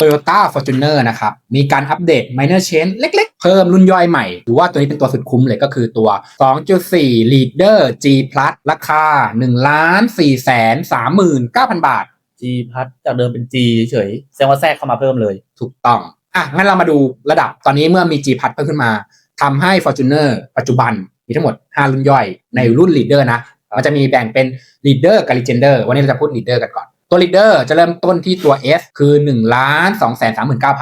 Toyota Fortuner นะครับ มีการอัปเดต minor change เล็กๆ เพิ่มรุ่นย่อยใหม่ หรือว่าตัวนี้เป็นตัวสุดคุ้มเลยก็คือตัว 2.4 Leader G Plus ราคา1ล้าน4แสน39,000 บาท G พัดจากเดิมเป็น G เฉยๆแสดงว่าแทรกเข้ามาเพิ่มเลย ถูกต้อง อะ งั้นเรามาดูระดับตอนนี้เมื่อมี G Plus เพิ่มขึ้นมาทำให้ Fortuner ปัจจุบันมีทั้งหมด 5 รุ่นย่อยในรุ่น Leader นะ มันจะมีแบ่งเป็น Leader กับ Legender วันนี้เราจะพูด Leader กันก่อน ตัว Leader จะเริ่มต้นที่ตัว S คือ1ล้าน2แสน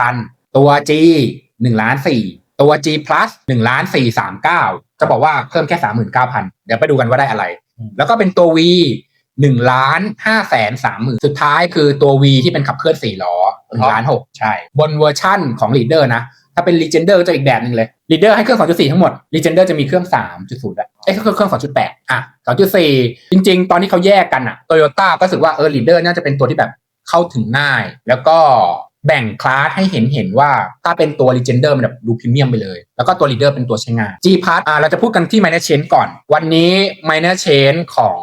39,000 ตัว G 1ล้าน4ตัว G Plus 1ล้าน4 39 จะบอกว่าเพิ่มแค่ 39,000 เดี๋ยวไปดูกันว่าได้อะไรอืมแล้วก็เป็นตัว V 1ล้าน5แสน30,000สุดท้ายคือตัว V ที่เป็นขับเคลื่อน4ล้อ1ล้าน6ใช่ บนเวอร์ชั่นของ Leader นะ ถ้าเป็น Legender จะอีกแบบหนึ่งเลย Leader ให้เครื่อง 2.4 ทั้งหมด Legender จะมีเครื่อง 3.0ด้วยเอ้ยเครื่องเครื่อง 2.8 อะ 2.4 จริง ๆ ตอนที่เขาแยกกันอะ Toyota ก็รู้สึกว่าเออ Leader น่าจะเป็นตัวที่แบบเข้าถึงง่าย แล้วก็แบ่งคลาสให้เห็นเห็นว่าถ้าเป็นตัว Legender มันแบบดูพรีเมียมไปเลย แล้วก็ตัว Leader เป็นตัวใช้งาน G Pass อ่าเราจะพูดกันที่ Minor Chain ก่อน วันนี้ Minor Chain ของ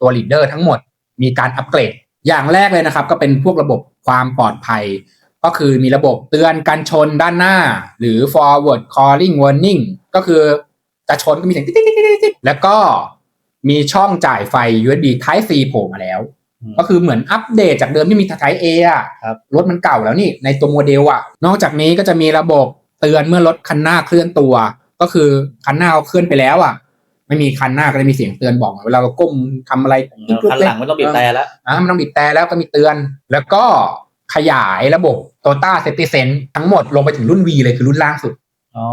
ตัว Leader ทั้งหมด มีการอัปเกรด อย่างแรกเลยนะครับก็เป็นพวกระบบความปลอดภัย ก็คือมีระบบเตือนการชนด้านหน้า หรือ forward calling warning ก็คือจะชนก็มีเสียงติ๊ดติ๊ดติ๊ดติ๊ดติ๊ดแล้วก็มีช่องจ่ายไฟ USB Type C โผล่มาแล้วอืมก็คือเหมือนอัปเดตจากเดิมที่มี Type A อะครับรถมันเก่าแล้วนี่ในตัวโมเดลอะ นอกจากนี้ก็จะมีระบบเตือนเมื่อรถคันหน้าเคลื่อนตัว ก็คือคันหน้าเขาเคลื่อนไปแล้วอะ ไม่มีคันหน้าก็จะมีเสียงเตือนบอกเวลาเราก้มทำอะไรคันหลังไม่ต้องบีบแต่แล้วอ่ามันต้องบีบแต่แล้วก็มีเตือน แล้วก็ ขยายระบบ Toyota Safety Sense ทั้งหมดลงไปถึงรุ่น V เลยคือรุ่นล่างสุดอ๋อ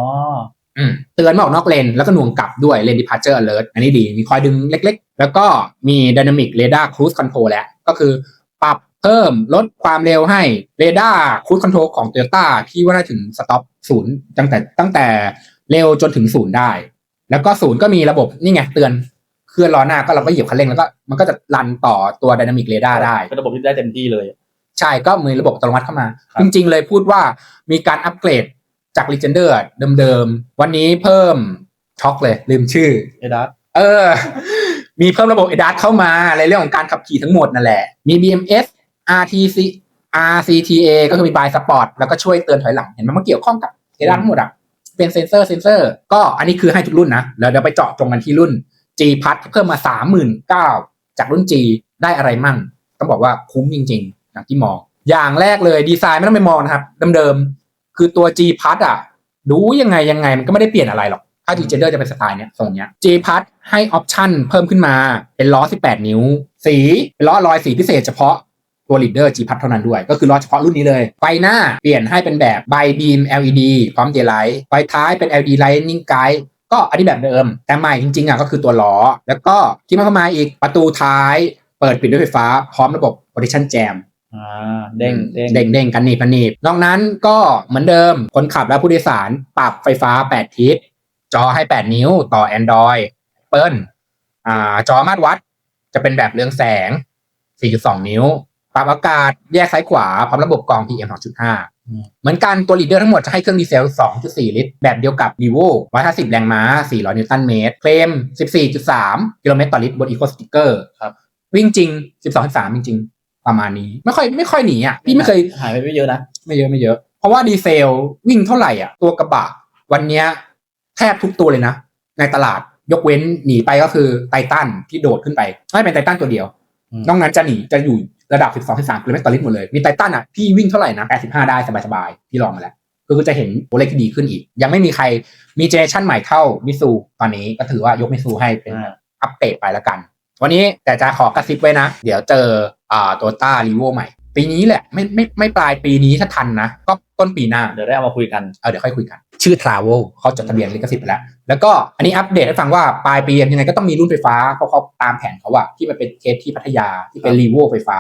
อืมเตือนไม่ออกนอกเลน แล้วก็หน่วงกลับด้วย Lane Departure Alert อันนี้ดี มีคอยดึงเล็กๆ แล้วก็มี Dynamic Radar Cruise Control แล้ว ก็คือปรับเพิ่มลดความเร็วให้ Radar Cruise Control ของ Toyota ที่ว่าได้ถึง Stop ศูนย์ตั้งแต่ตั้งแต่เร็วจนถึงศูนย์ได้ แล้วก็ศูนย์ก็มีระบบนี่ไงเตือนเคลื่อนล้อหน้าก็เราก็เหยียบคันเร่งแล้วก็มันก็จะรันต่อตัว Dynamic Radar ได้เป็นระบบที่ได้เต็มที่เลย ใช่ก็มีระบบอัตโนมัติเข้ามาครับจริง ๆ เลยพูดว่ามีการอัปเกรดจาก Legender เดิมๆ วันนี้เพิ่มช็อกเลย ลืมชื่อเอดัสเออ มีเพิ่มระบบ ADAS เข้ามาในเรื่องของการขับขี่ทั้งหมดนั่นแหละ มี BMS RTC RCTA ก็คือมี By Spot แล้วก็ช่วยเตือนถอยหลัง เห็นไหมมันเกี่ยวข้องกับ ADAS ทั้งหมดอะเป็นเซนเซอร์เซนเซอร์ ก็อันนี้คือให้ทุกรุ่นนะแล้วเดี๋ยวไปเจาะจงกันที่รุ่น G p a s เพิ่มมา39,000จากรุ่น G ได้อะไรมั่ง ต้องบอกว่าคุ้มจริง ๆ อย่างที่มอง อย่างแรกเลยดีไซน์ไม่ต้องไปมองนะครับเดิมๆคือตัว G p a s อะดูยังไงยังไงมันก็ไม่ได้เปลี่ยนอะไรหรอกถ้า G Gender จะเป็นสไตล์เนี้ยทรงเนี้ย G p a s ให้ออปชันเพิ่มขึ้นมาเป็นล้อ 18 นิ้ว สีเป็นล้อลอยสีพิเศษเฉพาะตัว Leader G p a s เท่านั้นด้วย ก็คือล้อเฉพาะรุ่นนี้เลย ไฟหน้าเปลี่ยนให้เป็นแบบ By Beam LED พร้อม Daylight ไฟท้ายเป็น LED Lightning Guide ก็อันนี้แบบเดิม แต่ใหม่จริงๆอะก็คือตัวล้อ แล้วก็ที่มาเข้ามาอีกประตูท้าย เปิดปิดด้วยไฟฟ้า พร้อมระบบ Position Jam เด้งเด้งเด้งเด้งกันหนีบกันหนีบนอกนั้นก็เหมือนเดิม คนขับและผู้โดยสารปรับไฟฟ้า 8 ทิศ จอให้ 8 นิ้วต่อ Android เปิ้ลอ่าจอมาตรวัด จะเป็นแบบเรืองแสง 4.2 นิ้ว ปรับอากาศแยกซ้ายขวา พร้อมระบบกรอง PM 2.5 เหมือนกันตัวลีดเดอร์ทั้งหมดจะให้เครื่องดีเซล 2.4 ลิตร แบบเดียวกับ v ีโว150 แรงม้า 400 นิวตันเมตร เคลม 14.3 กิโลเมตรต่อลิตรบนอีโคสติกเกอร์ครับวิ่งจริง 12.3 จริงๆ ประมาณนี้ ไม่ค่อยไม่ค่อยหนีอะพี่ไม่เคยหายไปไม่เยอะนะไม่เยอะไม่เยอะ เพราะว่าดีเซลวิ่งเท่าไหร่อะตัวกระบะ วันเนี้ยแทบทุกตัวเลยนะ ในตลาดยกเว้นหนีไปก็คือไททันที่โดดขึ้นไปไม่เป็นไททันตัวเดียวอืมนอกนั้นจะหนีจะอยู่ระดับ 12 13กิโลเมตรต่อลิตรหมดเลย มีไททันอะพี่วิ่งเท่าไหร่นะ 85 ได้สบายๆพี่ลองมาแล้วก็คือจะเห็นตัวเลขที่ดีขึ้นอีก ยังไม่มีใครมีเจเนอเรชั่นใหม่เท่ามิซูตอนนี้ก็ถือว่ายกมิซูให้เป็นอ่าอัปเกรดไปแล้วกัน วันนี้แต่จะขอกระซิบไว้นะ เดี๋ยวเจออ่าตัวต้ารีโวใหม่ ปีนี้แหละไม่ไม่ไม่ปลายปีนี้ถ้าทันนะ ก็ต้นปีหน้า เดี๋ยวได้เอามาคุยกัน เอาเดี๋ยวค่อยคุยกัน ชื่อ Travel เขาจดทะเบียนลิขสิทธิ์ไปแล้ว แล้วก็อันนี้อัปเดตให้ฟังว่าปลายปียังไงก็ต้องมีรุ่นไฟฟ้าเขาเขาตามแผนเขาอะที่มันเป็นเคสที่พัทยาที่เป็นรีโวไฟฟ้า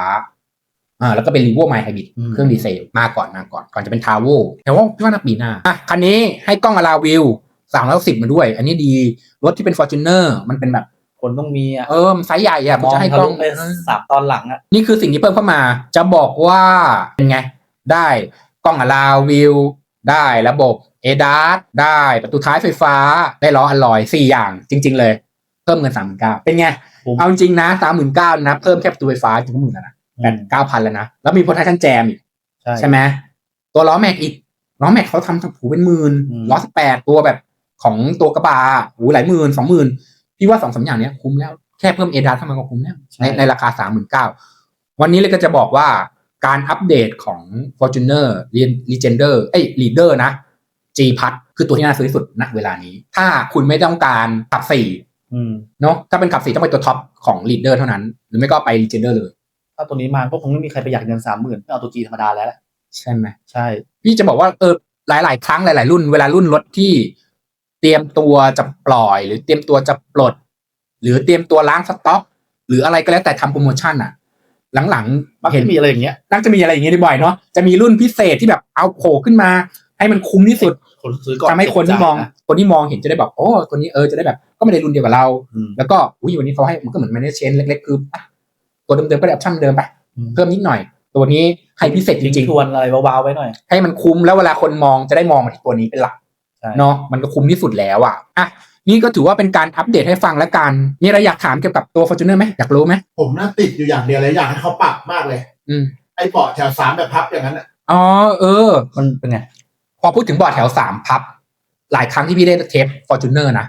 อ่าแล้วก็เป็นรีโวไมไฮบริดอืม เครื่องดีเซลมาก่อนมาก่อนก่อนจะเป็นทาวเวลแต่ว่าพี่ว่าน่าปีหน้าอะคันนี้ให้กล้องอลาวิวสามร้อยสิบมาด้วย อันนี้ดีรถที่เป็น Fortuner มันเป็นแบบ คนต้องมีอะเออมันไซส์ใหญ่อะมองจะให้ทะกล้ลุองไปสามตอนหลังอะนี่คือสิ่งที่เพิ่มเข้ามา จะบอกว่าเป็นไง ได้กล้องอลาวิว ได้ระบบเอดาร์ได้ประตูท้ายไฟฟ้า ได้ล้ออลลอยสี่อย่างจริง ๆ เลย เพิ่มเงินสามหมื่นเก้าเป็นไงคุ้มเอาจริงนะสามหมื่นเก้านะ เพิ่มแค่ประตูไฟฟ้าจริงก็หมื่นแล้วนะแปดเก้าพันแล้วนะ แล้วมีโพ t ท n ชันแจมอีกใช่ใช่ไหมตัวล้อแม็กอีกล้อแม็กเขาทำถูเป็นหมื่นอืมล้อสิบแปดตัวแบบของตัวกระบะโอ้หลายหมื่นสองหมื่น พี่ว่าสองสามอย่างเนี้ยคุ้มแล้วแค่เพิ่มเอดาเข้ามาก็คุ้มแล้วในในราคาสามหมื่นเก้าวันนี้เลยก็จะบอกว่าการอัปเดตของ Fortuner Legender เอ้ย Leader นะ G พัดคือตัวที่น่าซื้อที่สุดณเวลานี้ ถ้าคุณไม่ต้องการขับสี่อืมเนาะถ้าเป็นขับสี่ต้องไปตัวท็อปของ Leader เท่านั้น หรือไม่ก็ไป Legender เลย ถ้าตัวนี้มาก็คงไม่มีใครประหยัดเงินสามหมื่นเอาตัวจีธรรมดาแล้วแหละใช่ไหมใช่ พี่จะบอกว่าเออหลาย ๆ ครั้งหลาย ๆ รุ่นเวลารุ่นรถที่เตรียมตัวจะปล่อย หรือเตรียมตัวจะปลด หรือเตรียมตัวล้างสต็อก หรืออะไรก็แล้วแต่ทำโปรโมชั่นอะ หลังมักๆเห็นจะมีอะไรอย่างเงี้ยนักจะมีอะไรอย่างนี้บ่อยๆเนาะจะมีรุ่นพิเศษที่แบบเอาโผล่ขึ้นมา ให้มันคุ้มที่สุดคนซื้อก่อนทำให้คนที่มองเก็บจ่ายนะคนที่มองเห็นจะได้แบบโอ้ตัวนี้เออจะได้แบบ ก็ไม่ได้รุ่นเดียวกับเรา อืม แล้วก็อุ้ยวันนี้เขาให้มันก็เหมือนแมเนจเชนเล็กๆคืออะตัวเดิมๆก็ได้ออปชั่นเดิมไปอืม เพิ่มนิดหน่อย ตัวนี้ให้พิเศษจริงทวนอะไรว้าวๆไว้หน่อยๆให้มันคุ้มแล้วเวลาคนมองจะได้มองมาที่ตัวนี้เป็นหลักใช่ เนาะมันก็คุ้มที่สุดแล้วอะอะนี่ก็ถือว่าเป็นการอัปเดตให้ฟังแล้วกันมีอะไรอยากถามเกี่ยวกับตัว Fortuner ไหมอยากรู้ไหมผมน่าติดอยู่อย่างเดียวเลยอยากให้เขาปรับมากเลย อืมไอ้เบาะแถวสามแบบพับอย่างนั้นอะอ๋อเออ มันเป็นไงพอพูดถึงบอร์ดแถวสามพับ หลายครั้งที่พี่ได้เทป Fortuner นะ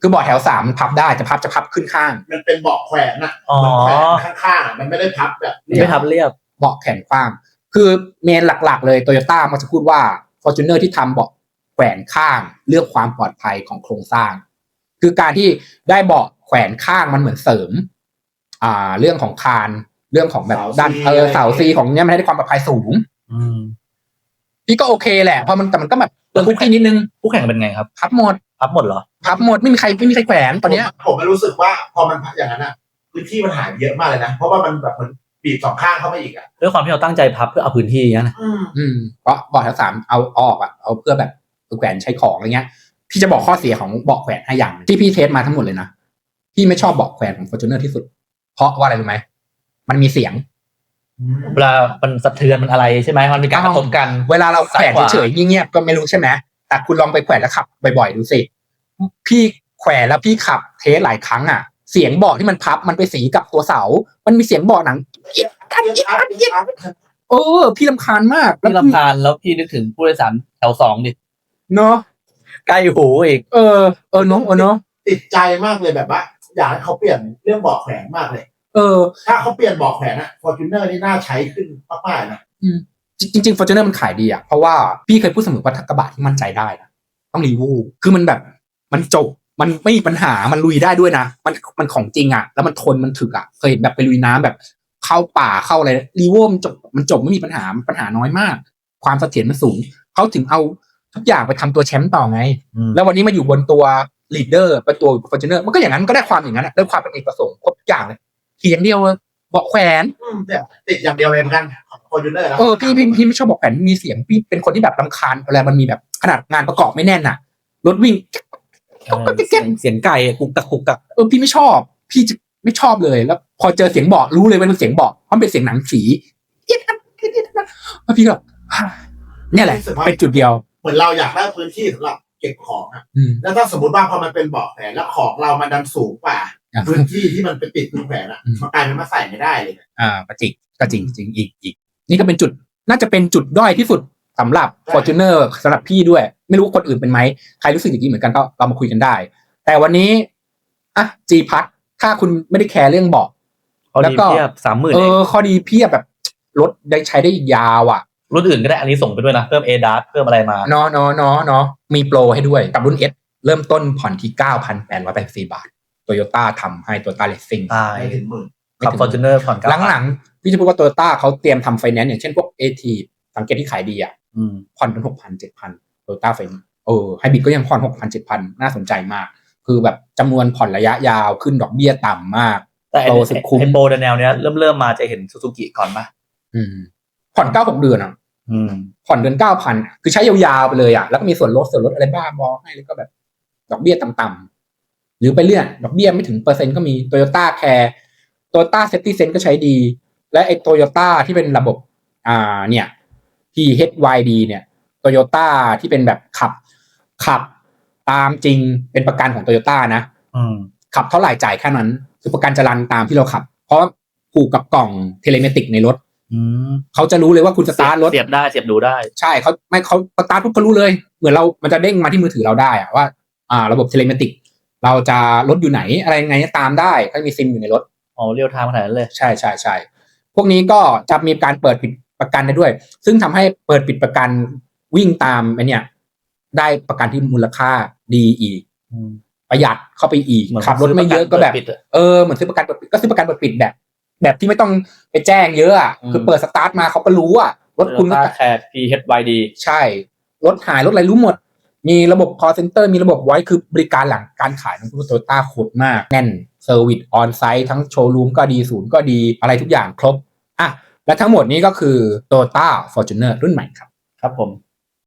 คือบอร์ดแถวสามพับได้จะพับจะพับขึ้นข้าง มันเป็นเบาะแขวนน่ะอ๋อมันแขวนข้างๆอะมันไม่ได้พับแบบไม่ทับเรียบเบาะแขนกว้าง คือเมนหลักๆ เลยโตโยต้ามันจะพูดว่า Fortuner ที่ทำเบาะ แขวนข้างเลือกความปลอดภัยของโครงสร้าง คือการที่ได้เบาะแขวนข้างมันเหมือนเสริม อ่า เรื่องของคานเรื่องของแบบด้านเออเสาซีของเนี้ยมันให้ได้ความปลอดภัยสูงอืมพี่ก็โอเคแหละเพราะมันแต่มันก็แบบเออคุกกี้นิดนึงคู่แข่งเป็นไงครับพับหมดพับหมดเหรอพับหมดไม่มีใครไม่มีใครแขวนตอนเนี้ยผมผมรู้สึกว่าพอมันพับอย่างนั้นอะพื้นที่มันหายไปเยอะมากเลยนะเพราะว่ามันแบบมันบีบสองข้างเข้ามาอีกอะด้วยความที่เราตั้งใจพับเพื่อเอาพื้นที่อย่างนั้นนะอืมอืมเพราะเบาะแถวสามเอาออกอะเอาเพื่อแบบ แขวนใช้ของอะไรเงี้ย พี่จะบอกข้อเสียของเบาะแขวนให้อย่างหนึ่งที่พี่เทสมาทั้งหมดเลยนะพี่ไม่ชอบเบาะแขวนของ Fortuner ที่สุด เพราะว่าอะไรรู้ไหมมันมีเสียงเวลามันสะเทือนมันอะไรใช่ไหมมันมีการกระทบกัน เวลาเราแขวนซ้ายขวาเฉยๆเงียบๆก็ไม่รู้ใช่ไหมแต่คุณลองไปแขวนแล้วขับบ่อยๆดูสิพี่แขวนแล้วพี่ขับเทสหลายครั้งอะเสียงเบาะที่มันพับมันไปสีกับตัวเสา มันมีเสียงเบาะหนังเอียดกันเอียดกันเอียดเออ พี่ลำคาญมากแล้วพี่ลำคาญแล้วพี่นึกถึงผู้โดยสารแถวสองดิ เนาะใกล้หูอีก เออ เออเนาะเออเนาะติดใจมากเลยแบบว่าอยากให้เขาเปลี่ยนเรื่องเบาะแขวนมากเลย เออ ถ้าเขาเปลี่ยนเบาะแขวนอะฟอร์จูเนอร์นี่น่าใช้ขึ้นมากๆนะจริงๆ Fortuner มันขายดีอะเพราะว่าพี่เคยพูดเสมอว่าถ้ากระบะที่มั่นใจได้นะต้องรีวูคือมันแบบมันจบมันไม่มีปัญหามันลุยได้ด้วยนะ มันมันของจริงอะแล้วมันทนมันถึกอะเคยเห็นแบบไปลุยน้ำแบบเข้าป่าเข้าอะไรรีวูมันจบมันจบไม่มีปัญหาปัญหาน้อยมาก ความเสถียรมันสูงเขาถึงเอา ทุกอย่างไปทำตัวแชมป์ต่อไงอืมแล้ววันนี้มาอยู่บนตัวลีดเดอร์เป็นตัว Fortuner มันก็อย่างนั้นมันก็ได้ความอย่างนั้นอะได้ความเป็นเอกประสงค์ครบทุกอย่างเลยเขียงเดียวเบาะแขวนอืมแต่ติดอย่างเดียวเลยเหมือนกันฟอร์จูเนอร์นะเออพี่พี่พี่ไม่ชอบบอกแผ่นมีเสียงพี่เป็นคนที่แบบรำคาญเวลามันมีแบบขนาดงานประกอบไม่แน่นน่ะรถวิ่งเออเสียงเสียงไก่กุกกักกุกกักเออพี่ไม่ชอบ พี่จะไม่ชอบเลยแล้ว พอเจอเสียงเบาะรู้เลยว่าเป็นเสียงเบาะเพราะมันเป็นเสียงหนังสีเอี๊ยดอัดเอี๊ยดอัดเอี๊ยดอัดแล้วพี่ก็ฮ่าเนี่ยแหละเป็นจุดเดียว เหมือนเราอยากได้พื้นที่สำหรับเก็บของอะ อืม แล้วถ้าสมมติว่าพอมันเป็นเบาะแขวนแล้วของเรามันดันสูงกว่า อะพื้นที่ที่มันไปติดตรงแขวนอะอืม มันกลายเป็นมาใส่ไม่ได้เลยอ่าก็จริงก็จริงจริงอีกอีก นี่ก็เป็นจุดน่าจะเป็นจุดด้อยที่สุดสำหรับใช่ Fortuner สำหรับพี่ด้วย ไม่รู้คนอื่นเป็นไหมใครรู้สึกอย่างนี้เหมือนกันก็เรามาคุยกันได้ แต่วันนี้อะ G พัทถ้าคุณไม่ได้แคร์เรื่องเบาะพอแล้วดีก็ เทียบสามหมื่นเออข้อดีเพียบแบบรถได้ใช้ได้อีกยาวอะ รุ่นอื่นก็ได้อันนี้ส่งไปด้วยนะเพิ่มเอดาเพิ่มอะไรมาเนาะเนาะเนาะเนาะมีโปรให้ด้วยกับรุ่น S เริ่มต้นผ่อนที่9,884บาทโตโยต้าทำให้โตโยต้าเลสซิ่งตายไม่ถึงหมื่นขับฟอร์จูเนอร์ผ่อนเก้าหลังๆพี่จะพูดว่าโตโยต้าเขาเตรียมทำไฟแนนซ์อย่างเช่นพวก AT สังเกตที่ขายดีอะอืมผ่อนเป็นหกพันเจ็ดพันโตโยต้าไฟเออไฮบริดก็ยังผ่อนหกพันเจ็ดพันน่าสนใจมาก คือแบบจำนวนผ่อนระยะยาวขึ้นดอกเบี้ยต่ำมากแต่ไอ้โตสุดคุ้มไอ้โปรแนวเนี้ยเริ่มเริ่มมาจะเห็นซูซูกิก่อนปะอืมผ่อนเก้าหกเดือนอะอืม ผ่อนเดือนเก้าพันคือใช้ยาวๆไปเลยอะแล้วก็มีส่วนลดส่วนลดอะไรบ้างบอให้แล้วก็แบบ ดอกเบี้ยต่ำๆหรือไปเรื่อยดอกเบี้ยไม่ถึงเปอร์เซ็นต์ก็มีโตโยต้าแคร์โตโยต้าเซฟตี้เซนก็ใช้ดี และไอโตโยต้าที่เป็นระบบ อ่า เนี่ย PHYD เนี่ยโตโยต้าที่เป็นแบบขับ ขับตามจริงเป็นประกันของโตโยต้านะอืมขับเท่าไหร่จ่ายแค่นั้น คือประกันจะรันตามที่เราขับ เพราะผูกกับกล่องเทเลเมติกในรถอืม เขาจะรู้เลยว่าคุณสตาร์ทรถเสียบได้เสียบดูได้ ใช่เขาไม่เขาสตาร์ทปุ๊บเขารู้เลย เหมือนเรา มันจะเด้งมาที่มือถือเราได้อะว่า อ่า ระบบเทเลเมติก เราจะรถอยู่ไหน อะไรยังไงตามได้ก็มีซิมอยู่ในรถอ๋อเรียวไทม์ขนาดนั้นเลยใช่ใช่ใช่พวกนี้ก็จะมีการเปิดปิดประกันได้ด้วย ซึ่งทำให้เปิดปิดประกันวิ่งตามไอเนี่ย ได้ประกันที่มูลค่าดีอีกอืมประหยัดเข้าไปอีกเหมือนขับรถไม่เยอะก็แบบปิดอะเออเหมือนซื้อประกันเปิดปิดก็ซื้อประกันเปิดปิดแบบ แบบที่ไม่ต้องไปแจ้งเยอะอะอืมคือเปิดสตาร์ทมาเขาก็รู้อะรถคุณก็แคร์ PHYD ใช่ รถหายรถอะไรรู้หมด มีระบบ call center มีระบบไว้คือบริการหลังการขายของโตโยต้าโคตรมาก แน่นเซอร์วิสออนไซต์ทั้งโชว์รูมก็ดีศูนย์ก็ดีอะไรทุกอย่างครบอะและทั้งหมดนี้ก็คือ Toyota Fortuner รุ่นใหม่ครับ ครับผม